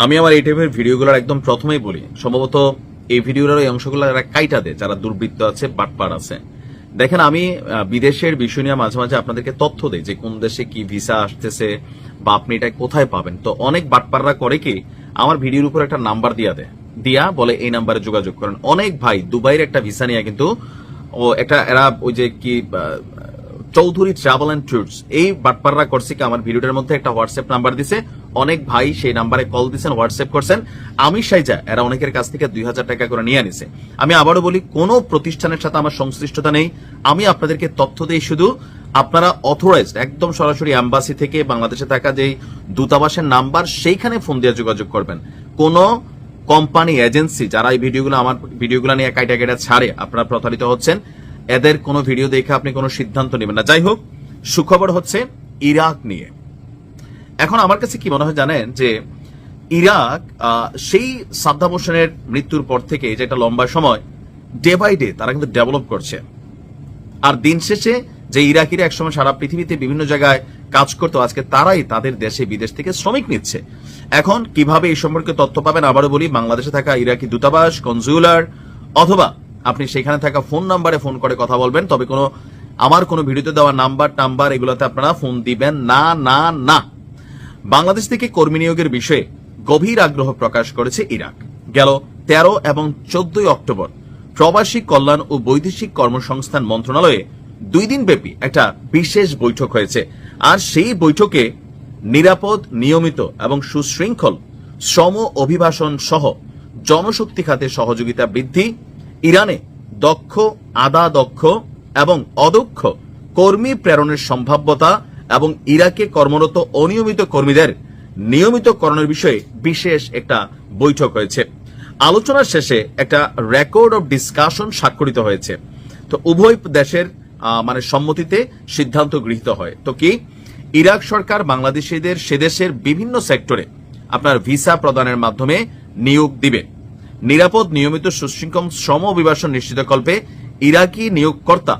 আমি আমার এই টাইপের ভিডিওগুলোর একদম প্রথমেই বলি। সম্ভবত এই ভিডিওর এই অংশগুলো এরা কাইটা দেয়, যারা দুর্বৃত্ত আছে, বাটপার আছে। দেখেন, আমি বিদেশের বিষয় নিয়ে মাঝে মাঝে আপনাদেরকে তথ্য দেই যে কোন দেশে কি ভিসা আসতেছে, বা আপনি এটা কোথায় পাবেন। তো অনেক বাটপাররা করে কি, আমার ভিডিওর উপর একটা নাম্বার দিয়া দেয়। দিয়া বলে এই নাম্বারে যোগাযোগ করেন। অনেক ভাই দুবাইয়ের একটা ভিসা নিয়ে কিন্তু, ও একটা, এরা ওই যে কি চৌধুরী ট্রাভেল অ্যান্ড ট্যুরস এই বাটপাররা করছে কি, আমার ভিডিওটার মধ্যে একটা হোয়াটসঅ্যাপ নাম্বার দিছে। অনেক ভাই সেই নাম্বারে কল দিছেন হোয়াটসঅ্যাপ করছেন। আমি সাইজা, এরা অনেকের কাছ থেকে দুই হাজার টাকা করে নিয়ে আনিছে। আমি আবারও বলি, কোনো প্রতিষ্ঠানের সাথে আমার সংশ্লিষ্টতা নেই। আমি আপনাদেরকে তথ্য দিই শুধু, আপনারা অথরাইজড একদম সরাসরি অ্যাম্বাসি থেকে বাংলাদেশে থাকা যেই দূতাবাসের নাম্বার, সেইখানে ফোন দিয়ে যোগাযোগ করবেন। কোনো কোম্পানি এজেন্সি যারা এই ভিডিওগুলো আমার, ভিডিওগুলো নিয়ে কাইটা কেটা ছাড়ে, আপনারা প্রতারিত হচ্ছেন, এদের কোনো ভিডিও দেখে আপনি কোনো সিদ্ধান্ত নেবেন না। যাই হোক, সুখবর হচ্ছে ইরাক নিয়ে। এখন আমার কাছে কি মনে হয় জানেন যে ইরাক সেই সাদ্দাম হোসেনের মৃত্যুর পর থেকে যেটা লম্বা সময় ডে বাই ডে তারা কিন্তু ডেভেলপ করছে। আর দিন শেষে যে ইরাকিরা একসময় সারা পৃথিবীতে বিভিন্ন জায়গায় কাজ করতো, আজকে তারাই তাদের দেশে বিদেশ থেকে শ্রমিক নিচ্ছে। এখন কীভাবে এই সম্পর্কে তথ্য পাবেন আবারও বলি, বাংলাদেশে থাকা ইরাকি দূতাবাস কনজুলার অথবা আপনি সেখানে থাকা ফোন নাম্বারে ফোন করে কথা বলবেন, তবে কোনো, আমার কোনো ভিডিওতে দেওয়া নাম্বার টাম্বার এগুলোতে আপনারা ফোন দিবেন না না না। বাংলাদেশ থেকে কর্মী নিয়োগের বিষয়ে গভীর আগ্রহ প্রকাশ করেছে ইরাক। গেল তেরো এবং চোদ্দই অক্টোবর প্রবাসী কল্যাণ ও বৈদেশিক কর্মসংস্থান মন্ত্রণালয়ে দুই দিন ব্যাপী একটা বিশেষ বৈঠক হয়েছে। আর সেই বৈঠকে নিরাপদ, নিয়মিত এবং সুশৃঙ্খল শ্রম অভিবাসন সহ জনশক্তি খাতে সহযোগিতা বৃদ্ধি, ইরানে দক্ষ আদা দক্ষ এবং অদক্ষ কর্মী প্রেরণের সম্ভাব্যতা এবং ইরাকে কর্মরত অনিয়মিত কর্মীদের নিয়মিতকরণের বিষয়ে বিশেষ একটা বৈঠক হয়েছে। আলোচনার শেষে একটা রেকর্ড অফ ডিসকাশন স্বাক্ষরিত হয়েছে। তো উভয় দেশের মানে সম্মতিতে সিদ্ধান্ত গৃহীত হয়। তো কি? ইরাক সরকার বাংলাদেশিদের সে দেশের বিভিন্ন সেক্টরে আপনার ভিসা প্রদানের মাধ্যমে নিয়োগ দিবে। নিরাপদ নিয়মিত সুশৃঙ্খল শ্রম অভিবাসন নিশ্চিতকল্পে ইরাকি নিয়োগকর্তা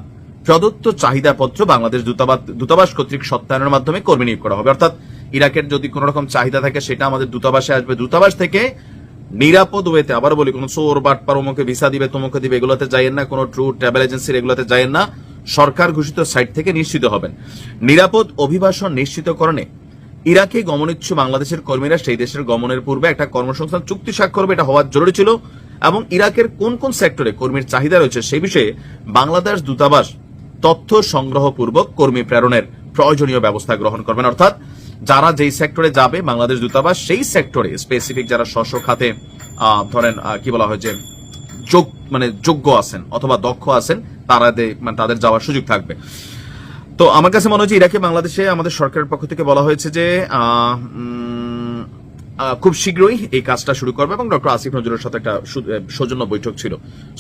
প্রদত্ত চাহিদাপত্র বাংলাদেশ দূতাবাস দূতাবাস কর্তৃক সত্যায়নের মাধ্যমে কর্মী নিয়োগ করা হবে। অর্থাৎ ইরাকের যদি কোন রকম চাহিদা থাকে, সেটা আমাদের দূতাবাসে আসবে। দূতাবাস থেকে নিরাপদ ওয়েতে আবার বলি, কোন চোর, বাটপার অমুকে ভিসা দিবে, তোমাকে দিবে, এগুলোতে যাইয়েন না, কোনো ট্রু ট্রাভেল এজেন্সির এগুলোতে যাইয়েন না। সরকার ঘোষিত সাইট থেকে নিশ্চিত হবেন। নিরাপদ অভিবাসন নিশ্চিতকরণে ইরাকে গমনিচ্ছু বাংলাদেশের কর্মীরা, সেই দেশের গমনের পূর্বে একটা কর্মসংস্থান চুক্তি স্বাক্ষর হবে, এটা হওয়ার জরুরি ছিল। এবং ইরাকের কোন কোন সেক্টরে কর্মীর চাহিদা রয়েছে, সেই বিষয়ে বাংলাদেশ দূতাবাস তথ্য সংগ্রহপূর্বক কর্মী প্রেরণের প্রয়োজনীয় ব্যবস্থা গ্রহণ করবেন। অর্থাৎ যারা যেই সেক্টরে যাবে, বাংলাদেশ দূতাবাস, সেই সেক্টরে স্পেসিফিক যারা স্ব খাতে ধরেন কি বলা হয় যে যোগ মানে যোগ্য আছেন অথবা দক্ষ আছেন, তারা মানে তাদের যাওয়ার সুযোগ থাকবে। তো আমার কাছে মনে হচ্ছে ইরাকে, বাংলাদেশে আমাদের সরকারের পক্ষ থেকে বলা হয়েছে যে খুব শীঘ্রই এই কাজটা শুরু করবে এবং ডক্টর আসিফ নজরুলের সাথে একটা সৌজন্য বৈঠক ছিল।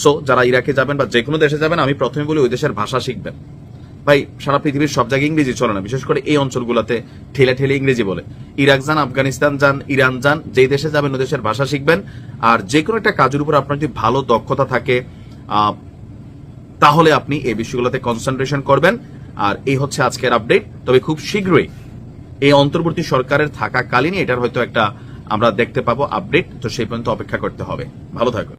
সো যারা ইরাকে যাবেন বা যে কোনো দেশে যাবেন, আমি প্রথমে বলি ওই দেশের ভাষা শিখবেন। ভাই, সারা পৃথিবীর সব জায়গায় ইংরেজি চলে না। বিশেষ করে এই অঞ্চলগুলোতে ঠেলে ঠেলে ইংরেজি বলে। ইরাক যান, আফগানিস্তান যান, ইরান যান, যেই দেশে যাবেন, ওই দেশের ভাষা শিখবেন। আর যে কোনো একটা কাজের উপর আপনার যদি ভালো দক্ষতা থাকে তাহলে আপনি এই বিষয়গুলোতে কনসেন্ট্রেশন করবেন। আর এই হচ্ছে আজকের আপডেট তবে খুব শীঘ্রই এই অন্তর্বর্তী সরকারের থাকাকালীন এটার হয়তো একটা আমরা দেখতে পাবো আপডেট তো সেই পর্যন্ত অপেক্ষা করতে হবে। ভালো থাকুন।